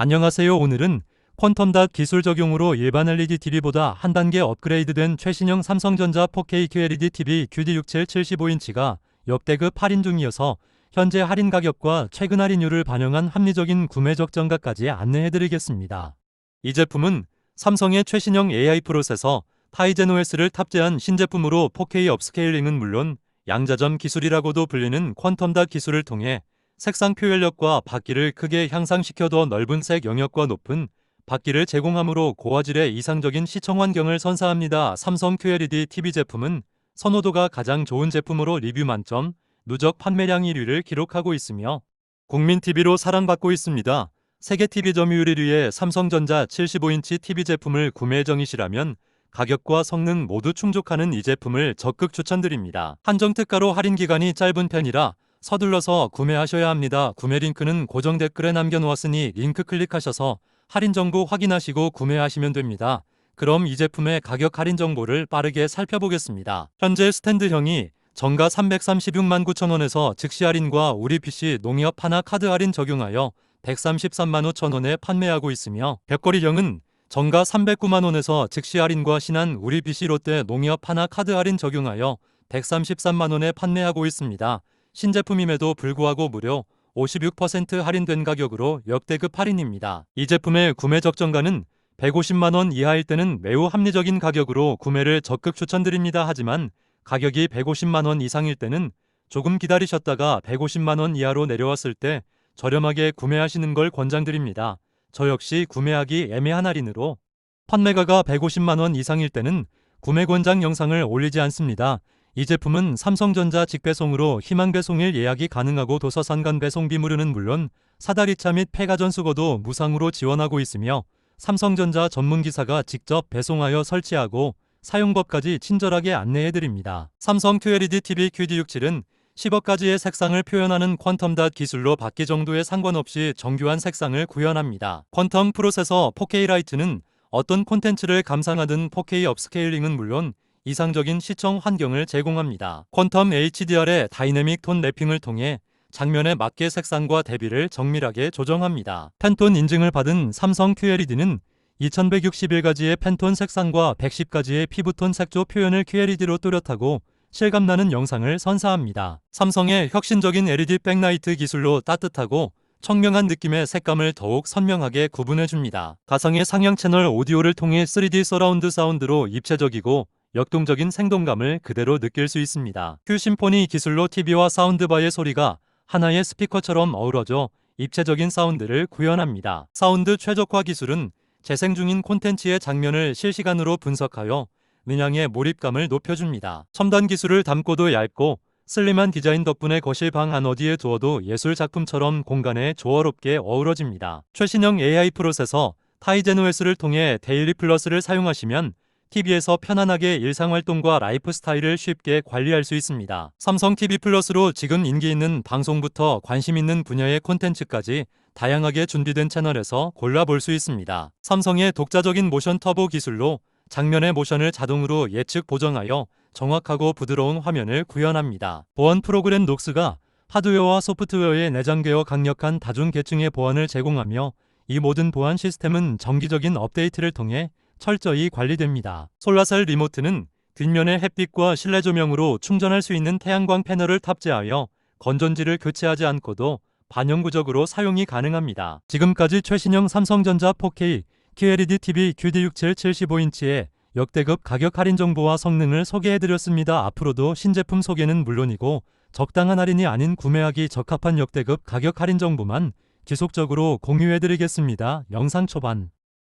안녕하세요. 오늘은 퀀텀닷 기술 적용으로 일반 LED TV보다 한 단계 업그레이드된 최신형 삼성전자 4K QLED TV QD67 75인치가 역대급 할인 중이어서 현재 할인 가격과 최근 할인율을 반영한 합리적인 구매 적 정가까지 안내해드리겠습니다. 이 제품은 삼성의 최신형 AI 프로세서 타이젠 OS를 탑재한 신제품으로 4K 업스케일링은 물론 양자점 기술이라고도 불리는 퀀텀닷 기술을 통해 색상 표현력과 밝기를 크게 향상시켜도 넓은 색 영역과 높은 밝기를 제공하므로 고화질의 이상적인 시청 환경을 선사합니다. 삼성 QLED TV 제품은 선호도가 가장 좋은 제품으로 리뷰 만점, 누적 판매량 1위를 기록하고 있으며 국민 TV로 사랑받고 있습니다. 세계 TV 점유율 1위의 삼성전자 75인치 TV 제품을 구매 정이시라면 가격과 성능 모두 충족하는 이 제품을 적극 추천드립니다. 한정 특가로 할인 기간이 짧은 편이라 서둘러서 구매하셔야 합니다. 구매 링크는 고정 댓글에 남겨놓았으니 링크 클릭하셔서 할인 정보 확인하시고 구매하시면 됩니다. 그럼 이 제품의 가격 할인 정보를 빠르게 살펴보겠습니다. 현재 스탠드형이 정가 336만 9천원에서 즉시 할인과 우리 PC 농협 하나 카드 할인 적용하여 133만 5천원에 판매하고 있으며 벽걸이형은 정가 309만원에서 즉시 할인과 신한 우리 PC 롯데 농협 하나 카드 할인 적용하여 133만원에 판매하고 있습니다. 신제품임에도 불구하고 무려 56% 할인된 가격으로 역대급 할인입니다. 이 제품의 구매 적정가는 150만원 이하일 때는 매우 합리적인 가격으로 구매를 적극 추천드립니다. 하지만 가격이 150만원 이상일 때는 조금 기다리셨다가 150만원 이하로 내려왔을 때 저렴하게 구매하시는 걸 권장드립니다. 저 역시 구매하기 애매한 할인으로 판매가가 150만원 이상일 때는 구매 권장 영상을 올리지 않습니다. 이 제품은 삼성전자 직배송으로 희망배송일 예약이 가능하고 도서산간 배송비 무료는 물론 사다리차 및 폐가전 수거도 무상으로 지원하고 있으며 삼성전자 전문기사가 직접 배송하여 설치하고 사용법까지 친절하게 안내해드립니다. 삼성 QLED TV QD67은 10억 가지의 색상을 표현하는 퀀텀 닷 기술로 받기 정도에 상관없이 정교한 색상을 구현합니다. 퀀텀 프로세서 4K 라이트는 어떤 콘텐츠를 감상하든 4K 업스케일링은 물론 이상적인 시청 환경을 제공합니다. 퀀텀 HDR의 다이내믹 톤 랩핑을 통해 장면에 맞게 색상과 대비를 정밀하게 조정합니다. 팬톤 인증을 받은 삼성 QLED는 2161가지의 팬톤 색상과 110가지의 피부톤 색조 표현을 QLED로 뚜렷하고 실감나는 영상을 선사합니다. 삼성의 혁신적인 LED 백라이트 기술로 따뜻하고 청명한 느낌의 색감을 더욱 선명하게 구분해줍니다. 가상의 상향 채널 오디오를 통해 3D 서라운드 사운드로 입체적이고 역동적인 생동감을 그대로 느낄 수 있습니다. 큐 심포니 기술로 TV와 사운드바의 소리가 하나의 스피커처럼 어우러져 입체적인 사운드를 구현합니다. 사운드 최적화 기술은 재생 중인 콘텐츠의 장면을 실시간으로 분석하여 문양의 몰입감을 높여줍니다. 첨단 기술을 담고도 얇고 슬림한 디자인 덕분에 거실 방 안 어디에 두어도 예술 작품처럼 공간에 조화롭게 어우러집니다. 최신형 AI 프로세서 타이젠 OS를 통해 데일리 플러스를 사용하시면 TV에서 편안하게 일상활동과 라이프 스타일을 쉽게 관리할 수 있습니다. 삼성 TV 플러스로 지금 인기 있는 방송부터 관심 있는 분야의 콘텐츠까지 다양하게 준비된 채널에서 골라볼 수 있습니다. 삼성의 독자적인 모션 터보 기술로 장면의 모션을 자동으로 예측 보정하여 정확하고 부드러운 화면을 구현합니다. 보안 프로그램 녹스가 하드웨어와 소프트웨어에 내장되어 강력한 다중 계층의 보안을 제공하며 이 모든 보안 시스템은 정기적인 업데이트를 통해 철저히 관리됩니다. 솔라셀 리모트는 뒷면의 햇빛과 실내 조명으로 충전할 수 있는 태양광 패널을 탑재하여 건전지를 교체하지 않고도 반영구적으로 사용이 가능합니다. 지금까지 최신형 삼성전자 4K QLED TV QD67 75인치의 역대급 가격 할인 정보와 성능을 소개해드렸습니다. 앞으로도 신제품 소개는 물론이고 적당한 할인이 아닌 구매하기 적합한 역대급 가격 할인 정보만 지속적으로 공유해드리겠습니다. 영상 초반